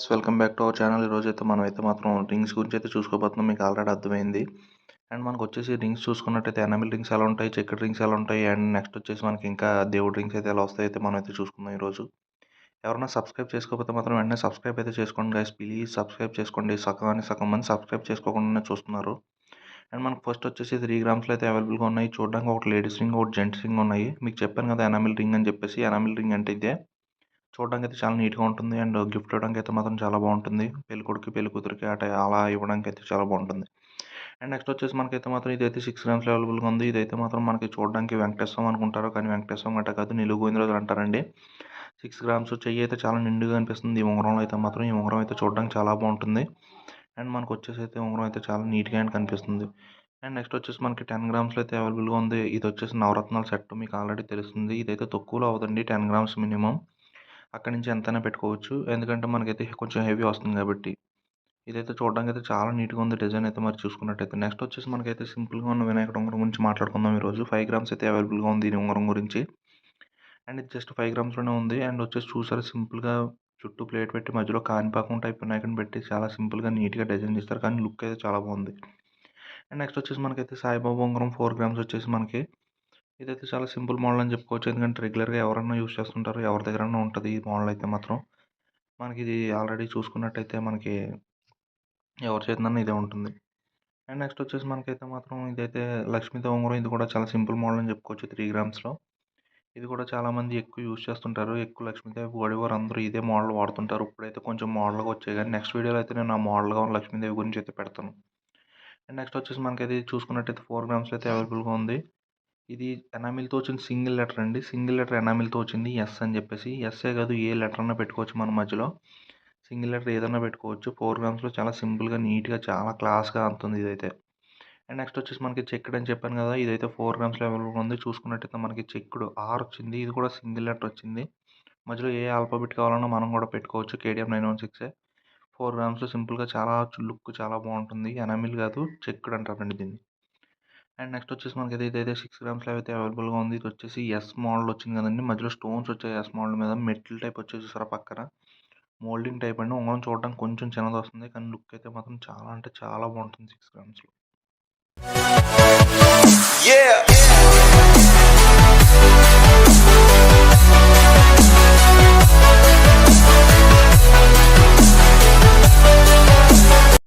Guys welcome back to our channel ఈరోజు అయితే మనం అయితే మాత్రం రింగ్స్ గురించి అయితే చూసుకోబోతున్నాం. మీకు ఆల్రెడీ అర్థమైంది. అండ్ మనకు వచ్చేసి రింగ్స్ చూసుకున్నట్టయితే ఎనమిల్ రింగ్స్ ఎలా ఉంటాయి చెక్కడ్ రింగ్స్ ఎలా ఉంటాయి అండ్ నెక్స్ట్ వచ్చేసి మనకి ఇంకా దేవుడు రింగ్స్ అయితే ఎలా వస్తాయి అయితే మనం అయితే చూసుకుందాం ఈరోజు. ఎవరైనా సబ్స్క్రైబ్ చేసుకోకపోతే మాత్రం వెంటనే సబ్స్క్రైబ్ అయితే చేసుకోండి గైస్ ప్లీజ్ సబ్స్క్రైబ్ చేసుకోండి. సగం అని సగం మంది సబ్స్క్రైబ్ చేసుకోకుండా చూస్తున్నారు. అండ్ మనకు ఫస్ట్ వచ్చేసి త్రీ గ్రామ్స్లో అయితే అవైలబుల్గా ఉన్నాయి. చూడడానికి ఒకటి లేడీస్ రింగ్ ఒకటి జెంట్స్ రింగ్ ఉన్నాయి. మీకు చెప్పాను కదా ఎనామిల్ రింగ్ అని చెప్పేసి. ఎనామిల్ రింగ్ అంటే ఇదే. చూడడానికి అయితే చాలా నీట్గా ఉంటుంది. అండ్ గిఫ్ట్ ఇవ్వడానికి అయితే మాత్రం చాలా బాగుంటుంది. పెళ్ళికొడుకు పెళ్ళికూతురికి అట అలా ఇవ్వడానికి అయితే చాలా బాగుంటుంది. అండ్ నెక్స్ట్ వచ్చేసి మనకైతే మాత్రం ఇదైతే సిక్స్ గ్రామ్స్ అవైలబుల్గా ఉంది. ఇదైతే మాత్రం మనకి చూడడానికి వెంకటేశ్వరం అనుకుంటారు కానీ వెంకటేశ్వరం గట్ట కాదు నిలుగు అంటారండి. సిక్స్ గ్రామ్స్ చెయ్యి అయితే చాలా నిండుగా అనిపిస్తుంది. ఈ ఉంగరంలో అయితే మాత్రం ఈ ఉంగరం అయితే చూడడానికి చాలా బాగుంటుంది. అండ్ మనకు వచ్చేసి అయితే ఉంగరం అయితే చాలా నీట్గా అండ్ కనిపిస్తుంది. అండ్ నెక్స్ట్ వచ్చేసి మనకి టెన్ గ్రామ్స్లో అయితే అవైలబుల్గా ఉంది. ఇది వచ్చేసి నవరత్నాల సెట్ మీకు ఆల్రెడీ తెలుస్తుంది. ఇదైతే తక్కువలో అవుతుంది టెన్ గ్రామ్స్ మినిమం. అక్కడి నుంచి ఎంతైనా పెట్టుకోవచ్చు. ఎందుకంటే మనకైతే కొంచెం హెవీ వస్తుంది కాబట్టి. ఇదైతే చూడడానికి అయితే చాలా నీట్గా ఉంది డిజైన్ అయితే మరి చూసుకున్నట్టయితే. నెక్స్ట్ వచ్చేసి మనకైతే సింపుల్గా ఉన్న వినాయకుడు ఉంగరం గురించి మాట్లాడుకుందాం ఈరోజు. ఫైవ్ గ్రామ్స్ అయితే అవైలబుల్గా ఉంది ఈ ఉంగరం గురించి. అండ్ ఇది జస్ట్ ఫైవ్ గ్రామ్స్లోనే ఉంది. అండ్ వచ్చేసి చూసారు సింపుల్గా చుట్టూ ప్లేట్ పెట్టి మధ్యలో కాణిపాకం టైప్ వినాయకుని పెట్టి చాలా సింపుల్గా నీట్గా డిజైన్ చేస్తారు. కానీ లుక్ అయితే చాలా బాగుంది. అండ్ నెక్స్ట్ వచ్చేసి మనకైతే సాయిబాబా ఉంగరం ఫోర్ గ్రామ్స్ వచ్చేసి మనకి ఇదైతే చాలా సింపుల్ మోడల్ అని చెప్పుకోవచ్చు. ఎందుకంటే రెగ్యులర్గా ఎవరన్నా యూస్ చేస్తుంటారు. ఎవరి దగ్గరన్నా ఉంటుంది ఈ మోడల్ అయితే మాత్రం. మనకి ఇది ఆల్రెడీ చూసుకున్నట్టయితే మనకి ఎవరి చేతినన్నా ఇదే ఉంటుంది. అండ్ నెక్స్ట్ వచ్చేసి మనకైతే మాత్రం ఇదైతే లక్ష్మీదేవి ఉంగరం. ఇది కూడా చాలా సింపుల్ మోడల్ అని చెప్పుకోవచ్చు త్రీ గ్రామ్స్లో. ఇది కూడా చాలామంది ఎక్కువ యూస్ చేస్తుంటారు. ఎక్కువ లక్ష్మీదేవి వాడేవారు అందరూ ఇదే మోడల్ వాడుతుంటారు. ఇప్పుడైతే కొంచెం మోడల్గా వచ్చాయి కానీ నెక్స్ట్ వీడియోలో అయితే నేను ఆ మోడల్గా ఉన్న లక్ష్మీదేవి గురించి అయితే పెడతాను. అండ్ నెక్స్ట్ వచ్చేసి మనకైతే చూసుకున్నట్టయితే ఫోర్ గ్రామ్స్లో అయితే అవైలబుల్గా ఉంది. ఇది ఎనామిల్తో వచ్చిన సింగిల్ లెటర్ అండి. సింగిల్ లెటర్ ఎనామిల్తో వచ్చింది ఎస్ అని చెప్పేసి. ఎస్ఏ కాదు ఏ లెటర్ అన్న పెట్టుకోవచ్చు మన మధ్యలో. సింగిల్ లెటర్ ఏదైనా పెట్టుకోవచ్చు. ఫోర్ గ్రామ్స్లో చాలా సింపుల్గా నీట్గా చాలా క్లాస్గా అంతుంది ఇదైతే. అండ్ నెక్స్ట్ వచ్చేసి మనకి చెక్డ్ అని చెప్పాను కదా ఇదైతే ఫోర్ గ్రామ్స్లో అవైలబుల్ ఉంది. చూసుకున్నట్టయితే మనకి చెక్కుడు ఆర్ వచ్చింది. ఇది కూడా సింగిల్ లెటర్ వచ్చింది. మధ్యలో ఏ ఆల్ఫాబెట్ కావాలన్నా మనం కూడా పెట్టుకోవచ్చు. KDM nine one six four గ్రామ్స్లో సింపుల్గా చాలా లుక్ చాలా బాగుంటుంది. ఎనామిల్ కాదు చెక్కుడు అంటారండి దీన్ని. అండ్ నెక్స్ట్ వచ్చేసి మనకి ఏదైతే అయితే సిక్స్ గ్రామ్స్లో అయితే అవైలబుల్గా ఉంది. ఇది వచ్చేసి ఎస్ మోడల్ వచ్చింది కదండి. మధ్యలో స్టోన్స్ వచ్చాయి ఎస్ మోడల్ మీద. మెటల్ టైప్ వచ్చేసి సరే పక్కన. మోల్డింగ్ టైప్ అండి. ఉంగరం చూడడానికి కొంచెం చిన్నది వస్తుంది. కానీ లుక్ అయితే మాత్రం చాలా అంటే చాలా బాగుంటుంది సిక్స్ గ్రామ్స్లో. Yeah!